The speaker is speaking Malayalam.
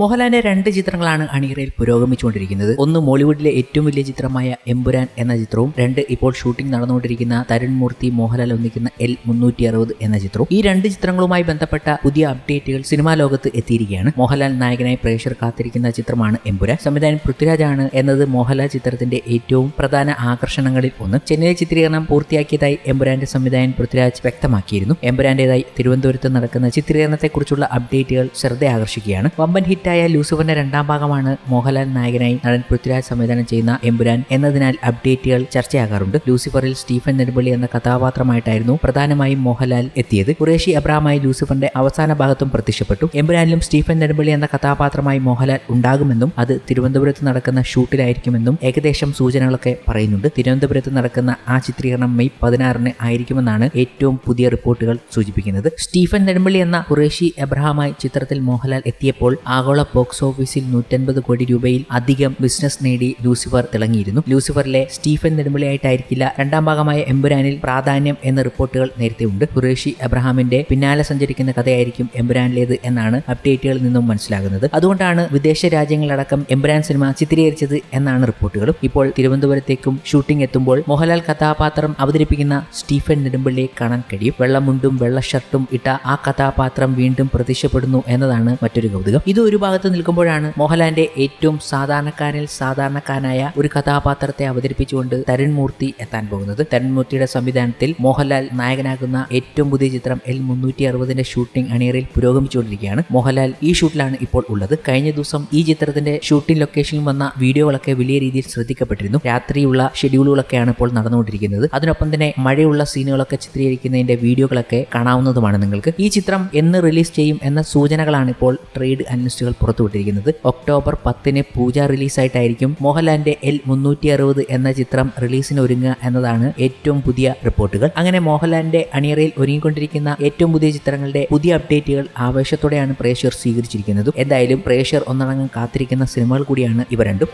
മോഹൻലാലിന്റെ രണ്ട് ചിത്രങ്ങളാണ് അണിയറയിൽ പുരോഗമിച്ചുകൊണ്ടിരിക്കുന്നത്. ഒന്ന് മോളിവുഡിലെ ഏറ്റവും വലിയ ചിത്രമായ എമ്പുരാൻ എന്ന ചിത്രവും രണ്ട് ഇപ്പോൾ ഷൂട്ടിംഗ് നടന്നുകൊണ്ടിരിക്കുന്ന തരുൺ മൂർത്തി മോഹൻലാൽ ഒന്നിക്കുന്ന എൽ മുന്നൂറ്റി അറുപത് എന്ന ചിത്രവും. ഈ രണ്ട് ചിത്രങ്ങളുമായി ബന്ധപ്പെട്ട പുതിയ അപ്ഡേറ്റുകൾ സിനിമാ ലോകത്ത് എത്തിയിരിക്കുകയാണ്. മോഹൻലാൽ നായകനായി പ്രേക്ഷകർ കാത്തിരിക്കുന്ന ചിത്രമാണ് എമ്പുരാൻ. സംവിധായകൻ പൃഥ്വിരാജാണ് എന്നത് മോഹൻലാൽ ചിത്രത്തിന്റെ ഏറ്റവും പ്രധാന ആകർഷണങ്ങളിൽ ഒന്ന്. ചെന്നൈ ചിത്രീകരണം പൂർത്തിയാക്കിയതായി എമ്പുരാന്റെ സംവിധായകൻ പൃഥ്വിരാജ് വ്യക്തമാക്കിയിരുന്നു. എമ്പുരാന്റേതായി തിരുവനന്തപുരത്ത് നടക്കുന്ന ചിത്രീകരണത്തെക്കുറിച്ചുള്ള അപ്ഡേറ്റുകൾ ശ്രദ്ധ ആകർഷിക്കുകയാണ് വമ്പൻ ഹിറ്റായ ലൂസിഫറിന്റെ രണ്ടാം ഭാഗമാണ് മോഹൻലാൽ നായകനായി നടൻ പൃഥ്വിരാജ് സംവിധാനം ചെയ്യുന്ന എമ്പുരാൻ. എന്നതിനാൽ അപ്ഡേറ്റുകൾ ചർച്ചയാകാറുണ്ട്. ലൂസിഫറിൽ സ്റ്റീഫൻ നെടുമ്പള്ളി എന്ന കഥാപാത്രമായിട്ടായിരുന്നു പ്രധാനമായും മോഹൻലാൽ എത്തിയത്. കുറേഷി അബ്രാമായി ലൂസിഫറിന്റെ അവസാന ഭാഗത്തും പ്രത്യക്ഷപ്പെട്ടു. എമ്പുരാനിലും സ്റ്റീഫൻ നെടുമ്പള്ളി എന്ന കഥാപാത്രമായി മോഹൻലാൽ ഉണ്ടാകുമെന്നും അത് തിരുവനന്തപുരത്ത് നടക്കുന്ന ഷൂട്ടിലായിരിക്കുമെന്നും ഏകദേശം സൂചനകളൊക്കെ പറയുന്നുണ്ട്. തിരുവനന്തപുരത്ത് നടക്കുന്ന ആ ചിത്രീകരണം മെയ് പതിനാറിന് ആയിരിക്കുമെന്നാണ് ഏറ്റവും പുതിയ റിപ്പോർട്ടുകൾ സൂചിപ്പിക്കുന്നത്. സ്റ്റീഫൻ നെടുമ്പള്ളി എന്ന കുറേഷി എബ്രഹാമായി ചിത്രത്തിൽ മോഹൻലാൽ എത്തിയപ്പോൾ ആഗോള ബോക്സ് ഓഫീസിൽ നൂറ്റൻപത് കോടി രൂപയിൽ അധികം ബിസിനസ് നേടി ലൂസിഫർ തിളങ്ങിയിരുന്നു. ലൂസിഫറിലെ സ്റ്റീഫൻ നെടുമ്പളിയായിട്ടായിരിക്കില്ല രണ്ടാം ഭാഗമായ എമ്പുരാനിൽ പ്രാധാന്യം എന്ന റിപ്പോർട്ടുകൾ നേരത്തെ ഉണ്ട് ഖുറേഷി അബ്രഹാമിന്റെ പിന്നാലെ സഞ്ചരിക്കുന്ന കഥയായിരിക്കും എമ്പുരാനിലേത് എന്നാണ് അപ്ഡേറ്റുകളിൽ നിന്നും മനസ്സിലാകുന്നത്. അതുകൊണ്ടാണ് വിദേശ രാജ്യങ്ങളടക്കം എമ്പുരാൻ സിനിമ ചിത്രീകരിച്ചത് എന്നാണ് റിപ്പോർട്ടുകളും. ഇപ്പോൾ തിരുവനന്തപുരത്തേക്കും ഷൂട്ടിംഗ് എത്തുമ്പോൾ മോഹൻലാൽ കഥാപാത്രം അവതരിപ്പിക്കുന്ന സ്റ്റീഫൻ നെടുമ്പള്ളിയെ കാണാൻ കഴിയും. വെള്ളമുണ്ടും വെള്ള ഷർട്ടും ഇട്ട ആ കഥാപാത്രം വീണ്ടും പ്രത്യക്ഷപ്പെടുന്നു എന്നതാണ് മറ്റൊരു കൗതുകം. ഇത് ഭാഗത്ത് നിൽക്കുമ്പോഴാണ് മോഹൻലാലിന്റെ ഏറ്റവും സാധാരണക്കാരിൽ സാധാരണക്കാരനായ ഒരു കഥാപാത്രത്തെ അവതരിപ്പിച്ചുകൊണ്ട് തരുൺ മൂർത്തി എത്താൻ പോകുന്നത്. തരുൺ മൂർത്തിയുടെ സംവിധാനത്തിൽ മോഹൻലാൽ നായകനാകുന്ന ഏറ്റവും പുതിയ ചിത്രം എൽ മുന്നൂറ്റി അറുപതിന്റെ ഷൂട്ടിംഗ് അണിയറിൽ പുരോഗമിച്ചുകൊണ്ടിരിക്കുകയാണ്. മോഹൻലാൽ ഈ ഷൂട്ടിലാണ് ഇപ്പോൾ ഉള്ളത്. കഴിഞ്ഞ ദിവസം ഈ ചിത്രത്തിന്റെ ഷൂട്ടിംഗ് ലൊക്കേഷനിൽ വന്ന വീഡിയോകളൊക്കെ വലിയ രീതിയിൽ ശ്രദ്ധിക്കപ്പെട്ടിരുന്നു. രാത്രിയുള്ള ഷെഡ്യൂളുകളൊക്കെയാണ് ഇപ്പോൾ നടന്നുകൊണ്ടിരിക്കുന്നത്. അതിനൊപ്പം തന്നെ മഴയുള്ള സീനുകളൊക്കെ ചിത്രീകരിക്കുന്നതിന്റെ വീഡിയോകളൊക്കെ കാണാവുന്നതുമാണ് നിങ്ങൾക്ക്. ഈ ചിത്രം എന്ന് റിലീസ് ചെയ്യും എന്ന സൂചനകളാണ് ഇപ്പോൾ ട്രേഡ് അനലിസ്റ്റുകൾ പുറത്തുവിട്ടിരിക്കുന്നത്. ഒക്ടോബർ പത്തിന് പൂജ റിലീസായിട്ടായിരിക്കും മോഹൻലാലിന്റെ എൽ മുന്നൂറ്റി അറുപത് എന്ന ചിത്രം റിലീസിന് ഒരുങ്ങുക എന്നതാണ് ഏറ്റവും പുതിയ റിപ്പോർട്ടുകൾ. അങ്ങനെ മോഹൻലാലിന്റെ അണിയറയിൽ ഒരുങ്ങിക്കൊണ്ടിരിക്കുന്ന ഏറ്റവും പുതിയ ചിത്രങ്ങളുടെ പുതിയ അപ്ഡേറ്റുകൾ ആവേശത്തോടെയാണ് പ്രേക്ഷകർ സ്വീകരിച്ചിരിക്കുന്നത്. എന്തായാലും പ്രേക്ഷകർ ഒന്നടങ്കം കാത്തിരിക്കുന്ന സിനിമകൾ കൂടിയാണ് ഇവ രണ്ടും.